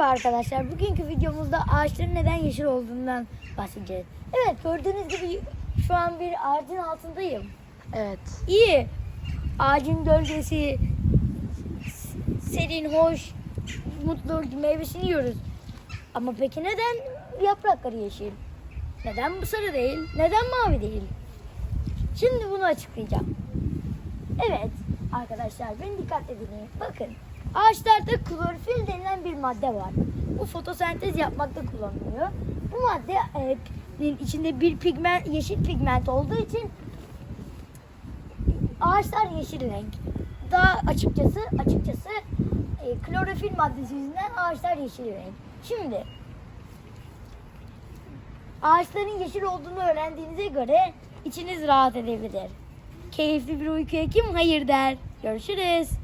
Merhaba arkadaşlar. Bugünkü videomuzda ağaçların neden yeşil olduğundan bahsedeceğiz. Evet gördüğünüz gibi şu an bir ağacın altındayım. Evet. İyi. Ağacın gölgesi serin, hoş, mutlu meyvesini yiyoruz. Ama peki neden yaprakları yeşil? Neden bu sarı değil? Neden mavi değil? Şimdi bunu açıklayacağım. Evet arkadaşlar beni dikkatle dinleyin. Bakın ağaçlarda klorofil denilen bir madde var. Bu fotosentez yapmakta kullanılıyor. Bu madde e, içinde bir pigment, yeşil pigment olduğu için ağaçlar yeşil renk. Daha açıkçası açıkçası e, klorofil maddesi yüzünden ağaçlar yeşil renk. Şimdi ağaçların yeşil olduğunu öğrendiğinize göre içiniz rahat edebilir. Keyifli bir uykuya kim hayır der. Görüşürüz.